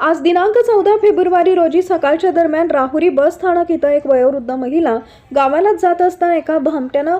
आज दिनांक चौदा फेब्रुवारी रोजी सकाळच्या दरम्यान राहुरी बस स्थानक इथं एक वयोवृद्ध महिला गावालाच जात असताना एका भामट्यानं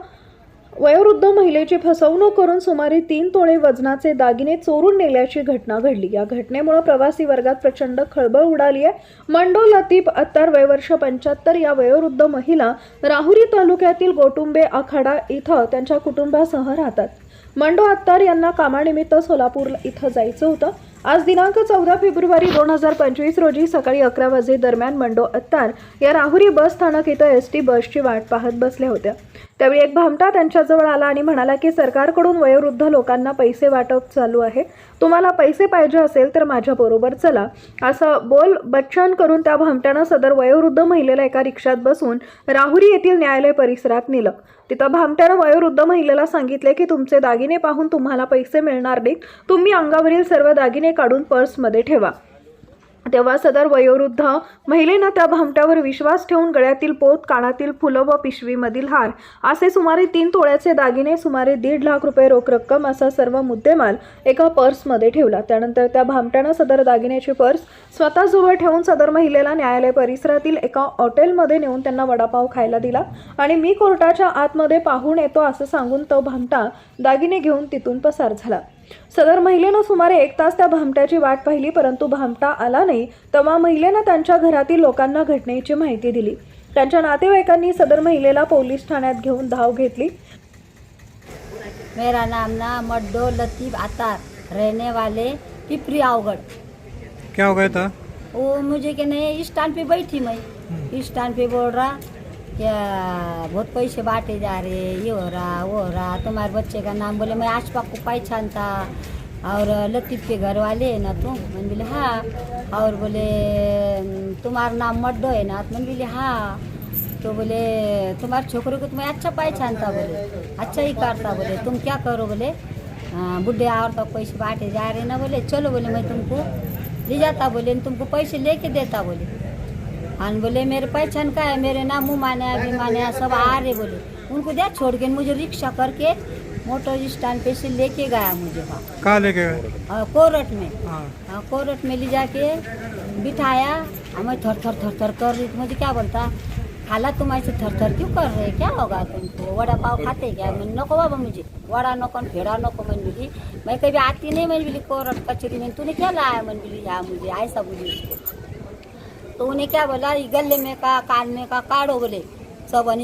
वयोवृद्ध महिलेची फसवणूक करून सुमारे तीन तोळे वजनाचे दागिने चोरून नेल्याची घटना घडली. या घटनेमुळे प्रवासी वर्गात प्रचंड खळबळ उडाली आहे. मंडो लतीफ अत्तार वयवर्ष पंच्याहत्तर या वयोवृद्ध महिला राहुरी तालुक्यातील गोटुंबे आखाडा इथं त्यांच्या कुटुंबासह राहतात. मंडो अत्तार यांना कामानिमित्त सोलापूर इथं जायचं होतं. आज दिनांक चौदा फेब्रुवारी दोन हजार पंचवीस रोजी सकाळी अकरा वाजे दरम्यान मंडो अत्तार या राहुरी बस स्थानक इथं एस टी बसची वाट पाहत बसल्या होत्या. त्यावेळी एक भामटा त्यांच्याजवळ आला आणि म्हणाला की सरकारकडून वयोवृद्ध लोकांना पैसे वाटप चालू आहे. तुम्हाला पैसे पाहिजे असेल तर माझ्याबरोबर चला. असं बोल बच्चन करून त्या भामट्यानं सदर वयोवृद्ध महिलेला एका रिक्षात बसून राहुरी येथील न्यायालय परिसरात नेलं. तिथं भामट्यानं वयोवृद्ध महिलेला सांगितले की तुमचे दागिने पाहून तुम्हाला पैसे मिळणार नाहीत. तुम्ही अंगावरील सर्व दागिने काढून पर्समध्ये ठेवा. तेव्हा सदर वयोवृद्ध महिलेनं त्या भामट्यावर विश्वास ठेवून गळ्यातील पोत कानातील फुलं व पिशवीमधील हार असे सुमारे तीन तोळ्याचे दागिने सुमारे दीड लाख रुपये रोख रक्कम असा सर्व मुद्देमाल एका पर्समध्ये ठेवला. त्यानंतर त्या भामट्यानं सदर दागिन्याची पर्स स्वतःजवळ ठेवून सदर महिलेला न्यायालय परिसरातील एका हॉटेलमध्ये नेऊन त्यांना वडापाव खायला दिला आणि मी कोर्टाच्या आतमध्ये पाहून येतो असं सांगून तो भामटा दागिने घेऊन तिथून पसार झाला. सदर महिलेनं सुमारे एक तास त्या भामट्याची वाट पाहिली परंतु भामटा आला नाही. तेव्हा महिलेनं त्यांच्या घरातील लोकांना घटनेची माहिती दिली. त्यांच्या नातेवाईकांनी सदर महिलेला पोलीस ठाण्यात घेऊन धाव घेतली. मेरा नाम ना मड्डो लतीफ आतार. रहने वाले पिपरी आवगढ़ क्या हो गया था? वो मुझे के नहीं स्टैंड पे बैठी मैं. स्टैंड पे बोल रहा क्या बहुत पैसे बांटे जा रहे ये हो रहा वो हो रहा तुम्हारे बच्चे का नाम बोले मैं आशपा को पहचान था। और लतीफ के घर वाले है ना तुम मन बोले हाँ। और बोले तुम्हारा नाम मड्डो है ना? मन बोले हाँ। तो बोले तुम्हारे छोकरे को तुम्हें अच्छा पहचानता बोले अच्छा ही करता। बोले तुम क्या करो? बोले बुढ़े और तो पैसे बांटे जा रहे ना? बोले चलो बोले मैं तुमको ले जाता। बोले तुमको पैसे लेके देता? बोले हाँ बोले मेरे पहचान का है मेरे नाम मुँह माने अभी माने सब आ रहे बोले। उनको दिया छोड़ के मुझे रिक्शा करके मोटर स्टैंड पे से लेके गया मुझे कहाँ लेके अ, कोरट में। हाँ। कोरट में ले जाके बिठाया। और मैं थर थर थर थर कर रही मुझे क्या बोलता खाला तुम ऐसे थर थर क्यों कर रहे क्या होगा तुमको? वड़ा पाव खाते क्या? मैं नको बाबा मुझे। वड़ा नको न भेड़ा नको मैं बोली मैं कभी आती नहीं मैं बोली कोरट कचरी में। तूने क्या लाया मैं बोली यहाँ मुझे ऐसा बोली उसको तो उन्हें क्या बोला गले में का, कान में का काढ़ो बोले। सब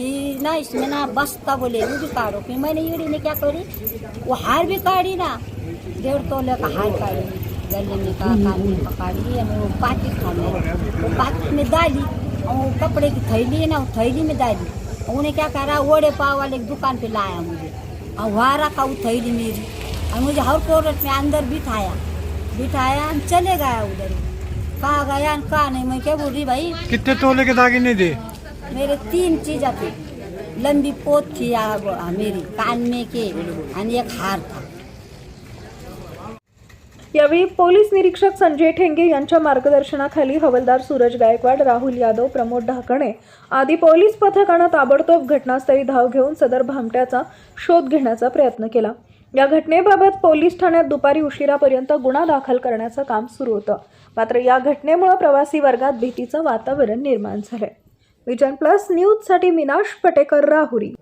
ना, इसमें ना बसता बोले वो भी काढ़ो। फिर मैंने ईड़ी ने क्या करी? वो हार भी काढ़ी ना। डेढ़ तोले का हार काढ़ी? गले में का, कान में का काढ़ी और वो पाकिट मेरा वो पाकिट में डाली और कपड़े की थैली है ना, वो थैली में डाली उन्हें क्या कह करा, वड़े पाव वाले दुकान पे लाया मुझे। और वहाँ रखा वो थैली मेरी। और मुझे हर कोरट में अंदर बिठाया। बिठाया, हम चले गया उधर। कहाँ गया और कहाँ नहीं मैं क्या बोल रही भाई? कितने तोले के दागिने थे मेरे तीन चीज़ थे लंबी पोत थी आ- आ- मेरी कान में के आणि एक हार था। यावेळी पोलीस निरीक्षक संजय ठेंगे यांच्या मार्गदर्शनाखाली हवालदार सूरज गायकवाड राहुल यादव प्रमोद ढाकणे आदी पोलीस पथकानं ताबडतोब घटनास्थळी धाव घेऊन सदर भामट्याचा शोध घेण्याचा प्रयत्न केला. या घटनेबाबत पोलीस ठाण्यात दुपारी उशिरापर्यंत गुन्हा दाखल करण्याचं काम सुरू होतं. मात्र या घटनेमुळे प्रवासी वर्गात भीतीचं वातावरण निर्माण झालंय. विजन प्लस न्यूजसाठी मिनाश पटेकर राहुरी.